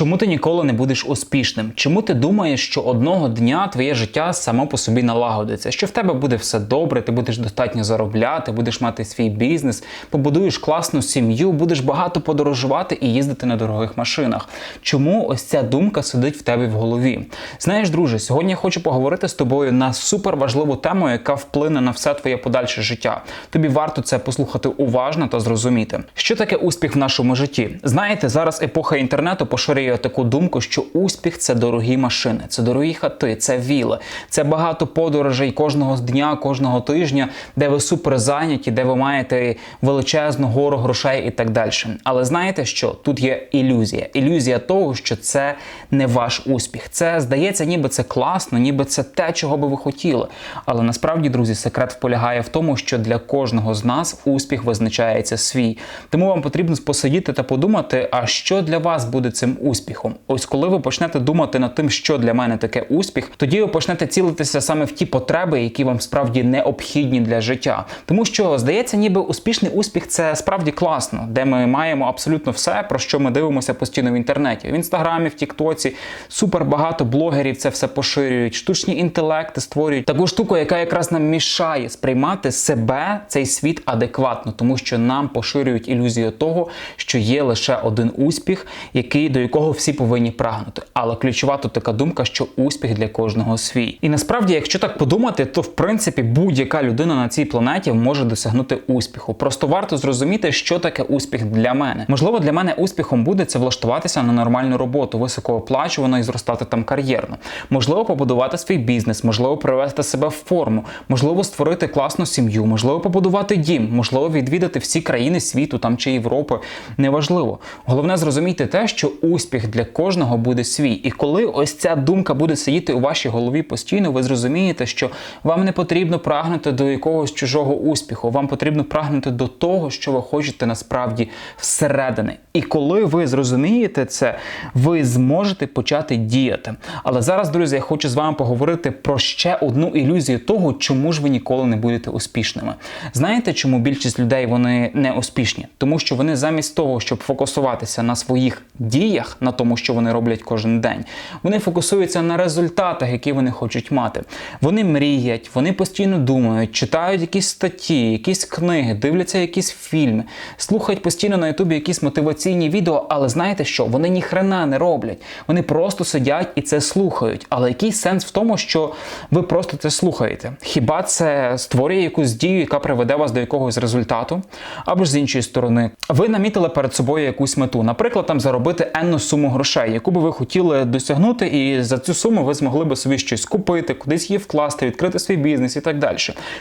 Чому ти ніколи не будеш успішним? Чому ти думаєш, що одного дня твоє життя само по собі налагодиться? Що в тебе буде все добре, ти будеш достатньо заробляти, будеш мати свій бізнес, побудуєш класну сім'ю, будеш багато подорожувати і їздити на дорогих машинах? Чому ось ця думка сидить в тебе в голові? Знаєш, друже, сьогодні я хочу поговорити з тобою на суперважливу тему, яка вплине на все твоє подальше життя. Тобі варто це послухати уважно та зрозуміти. Що таке успіх в нашому житті? Знаєте, зараз епоха інтернету поширює таку думку, що успіх це дорогі машини, це дорогі хати, це віли, це багато подорожей кожного дня, кожного тижня, де ви супер зайняті, де ви маєте величезну гору грошей і так далі. Але знаєте що? Тут є ілюзія. Ілюзія того, що це не ваш успіх. Це здається, ніби це класно, ніби це те, чого би ви хотіли. Але насправді, друзі, секрет полягає в тому, що для кожного з нас успіх визначається свій. Тому вам потрібно посидіти та подумати, а що для вас буде цим успіхом. Ось коли ви почнете думати над тим, що для мене таке успіх, тоді ви почнете цілитися саме в ті потреби, які вам справді необхідні для життя. Тому що здається, ніби успішний успіх це справді класно, де ми маємо абсолютно все, про що ми дивимося постійно в інтернеті. В інстаграмі, в Тіктоці супер багато блогерів це все поширюють, штучні інтелекти створюють таку штуку, яка якраз нам мішає сприймати себе, цей світ адекватно, тому що нам поширюють ілюзію того, що є лише один успіх, який до якого всі повинні прагнути. Але ключова тут така думка, що успіх для кожного свій. І насправді, якщо так подумати, то в принципі будь-яка людина на цій планеті може досягнути успіху. Просто варто зрозуміти, що таке успіх для мене. Можливо, для мене успіхом буде це влаштуватися на нормальну роботу, високооплачувану і зростати там кар'єрно. Можливо, побудувати свій бізнес, можливо, привести себе в форму, можливо, створити класну сім'ю, можливо, побудувати дім, можливо, відвідати всі країни світу там чи Європи. Неважливо. Головне зрозуміти те, що успіх для кожного буде свій. І коли ось ця думка буде сидіти у вашій голові постійно, ви зрозумієте, що вам не потрібно прагнути до якогось чужого успіху, вам потрібно прагнути до того, що ви хочете насправді всередини. І коли ви зрозумієте це, ви зможете почати діяти. Але зараз, друзі, я хочу з вами поговорити про ще одну ілюзію того, чому ж ви ніколи не будете успішними. Знаєте, чому більшість людей вони не успішні? Тому що вони замість того, щоб фокусуватися на своїх діях, на тому, що вони роблять кожен день, вони фокусуються на результатах, які вони хочуть мати. Вони мріять, вони постійно думають, читають якісь статті, якісь книги, дивляться якісь фільми, слухають постійно на Ютубі якісь мотиваційні відео, але знаєте що? Вони ніхрена не роблять. Вони просто сидять і це слухають. Але який сенс в тому, що ви просто це слухаєте? Хіба це створює якусь дію, яка приведе вас до якогось результату? Або ж з іншої сторони, ви намітили перед собою якусь мету, наприклад, там заробити енну суму грошей, яку би ви хотіли досягнути, і за цю суму ви змогли би собі щось купити, кудись її вкласти, відкрити свій бізнес і так далі.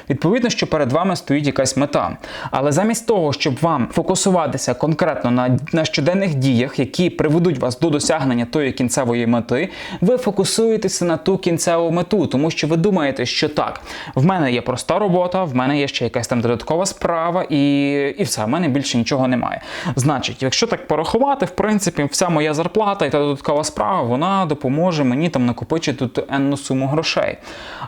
Відповідно, що перед вами стоїть якась мета. Але замість того, щоб вам фокусуватися конкретно на, на щоденних діях, які приведуть вас до досягнення тої кінцевої мети, ви фокусуєтеся на ту кінцеву мету, тому що ви думаєте, що так, в мене є проста робота, в мене є ще якась там додаткова справа, і, і все, в мене більше нічого немає. Значить, якщо так порахувати, в принципі, вся моя зарплата і та додаткова справа, вона допоможе мені там накопичити ту енну суму грошей.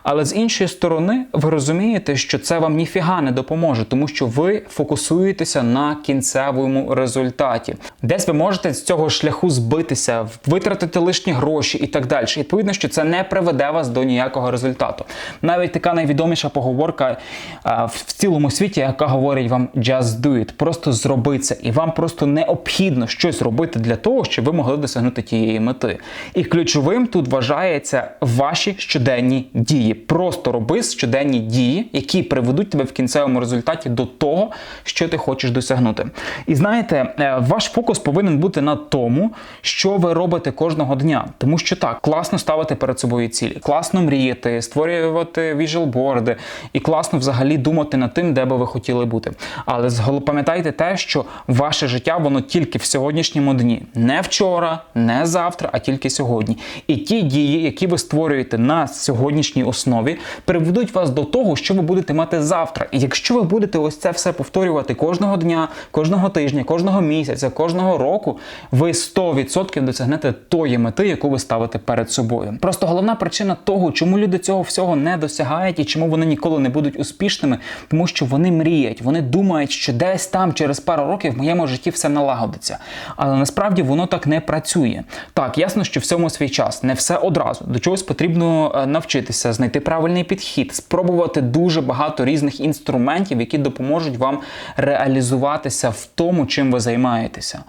Але з іншої сторони, ви розумієте, що це вам ніфіга не допоможе, тому що ви фокусуєтеся на кінцевому результаті. Десь ви можете з цього шляху збитися, витратити лишні гроші і так далі. Відповідно, що це не приведе вас до ніякого результату. Навіть така найвідоміша поговорка а, в цілому світі, яка говорить вам just do it, просто зроби це, і вам просто необхідно щось робити для того, щоб ви могли досягнути тієї мети. І ключовим тут вважається ваші щоденні дії. Просто роби щоденні дії, які приведуть тебе в кінцевому результаті до того, що ти хочеш досягнути. І знаєте, е, ваш фокус повинен бути на тому, що ви робите кожного дня. Тому що так, класно ставити перед собою цілі, класно мріяти, створювати віжелборди і класно взагалі думати над тим, де би ви хотіли бути. Але пам'ятайте те, що ваше життя воно тільки в сьогоднішньому дні, не вчора, не завтра, а тільки сьогодні. І ті дії, які ви створюєте на сьогоднішній основі, приведуть вас до того, що ви будете мати завтра. І якщо ви будете ось це все повторювати кожного дня, кожного тижня, кожного місяця, кожного року, ви 100% досягнете тої мети, яку ви ставите перед собою. Просто головна причина того, чому люди цього всього не досягають і чому вони ніколи не будуть успішними, тому що вони мріють, вони думають, що десь там через пару років в моєму житті все налагодиться. Але насправді воно так не працює. Так, ясно, що всьому свій час, не все одразу. До чогось потрібно е, навчитися, знайти правильний підхід, спробувати дуже багато різних інструментів, які допоможуть вам реалізуватися в тому, чим ви займаєтеся.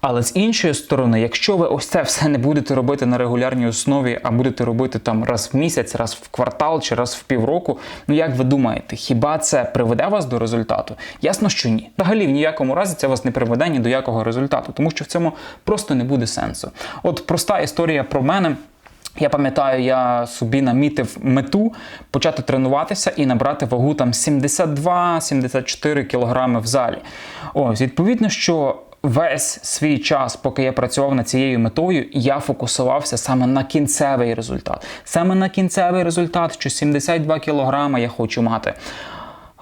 Але з іншої сторони, якщо ви ось це все не будете робити на регулярній основі, а будете робити там раз в місяць, раз в квартал чи раз в півроку, ну як ви думаєте, хіба це приведе вас до результату? Ясно, що ні. Взагалі в ніякому разі це вас не приведе ні до якого результату, тому що в цьому просто не буде сенсу. От проста історія про мене. Я пам'ятаю, я собі намітив мету почати тренуватися і набрати вагу там 72-74 кілограми в залі. Ось, відповідно, що весь свій час, поки я працював над цією метою, я фокусувався саме на кінцевий результат. Саме на кінцевий результат, що 72 кілограми я хочу мати.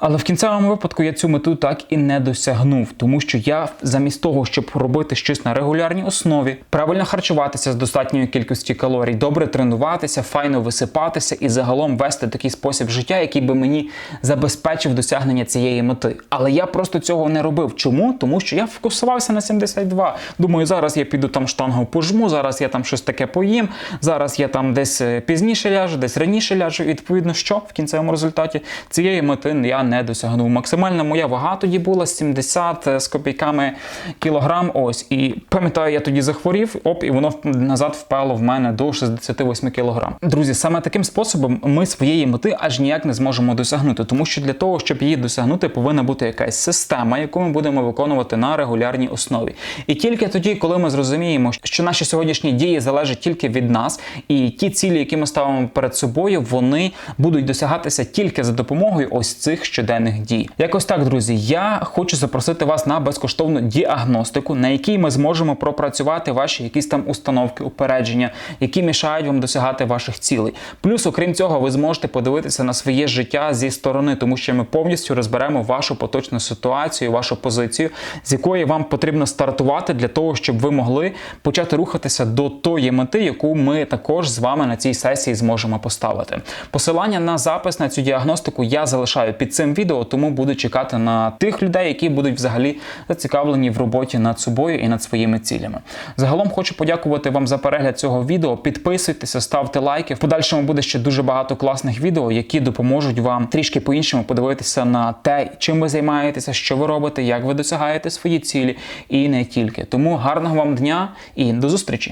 Але в кінцевому випадку я цю мету так і не досягнув, тому що я замість того, щоб робити щось на регулярній основі, правильно харчуватися з достатньою кількістю калорій, добре тренуватися, файно висипатися і загалом вести такий спосіб життя, який би мені забезпечив досягнення цієї мети. Але я просто цього не робив. Чому? Тому що я фокусувався на 72. Думаю, зараз я піду там штангу пожму, зараз я там щось таке поїм, зараз я там десь е, пізніше ляжу, десь раніше ляжу. І відповідно, що в кінцевому результаті цієї мети я не досягнув. Максимальна моя вага тоді була 70 з копійками кілограм. Ось і пам'ятаю, я тоді захворів, оп, і воно назад впало в мене до 68 кілограм. Друзі, саме таким способом ми своєї мети аж ніяк не зможемо досягнути, тому що для того, щоб її досягнути, повинна бути якась система, яку ми будемо виконувати на регулярній основі. І тільки тоді, коли ми зрозуміємо, що наші сьогоднішні дії залежать тільки від нас, і ті цілі, які ми ставимо перед собою, вони будуть досягатися тільки за допомогою ось цих щоденних дій. Якось так, друзі, я хочу запросити вас на безкоштовну діагностику, на якій ми зможемо пропрацювати ваші якісь там установки, упередження, які мішають вам досягати ваших цілей. Плюс, окрім цього, ви зможете подивитися на своє життя зі сторони, тому що ми повністю розберемо вашу поточну ситуацію, вашу позицію, з якої вам потрібно стартувати для того, щоб ви могли почати рухатися до тої мети, яку ми також з вами на цій сесії зможемо поставити. Посилання на запис на цю діагностику я залишаю під цим відео, тому буду чекати на тих людей, які будуть взагалі зацікавлені в роботі над собою і над своїми цілями. Загалом хочу подякувати вам за перегляд цього відео. Підписуйтеся, ставте лайки. В подальшому буде ще дуже багато класних відео, які допоможуть вам трішки по-іншому подивитися на те, чим ви займаєтеся, що ви робите, як ви досягаєте свої цілі, і не тільки. Тому гарного вам дня і до зустрічі!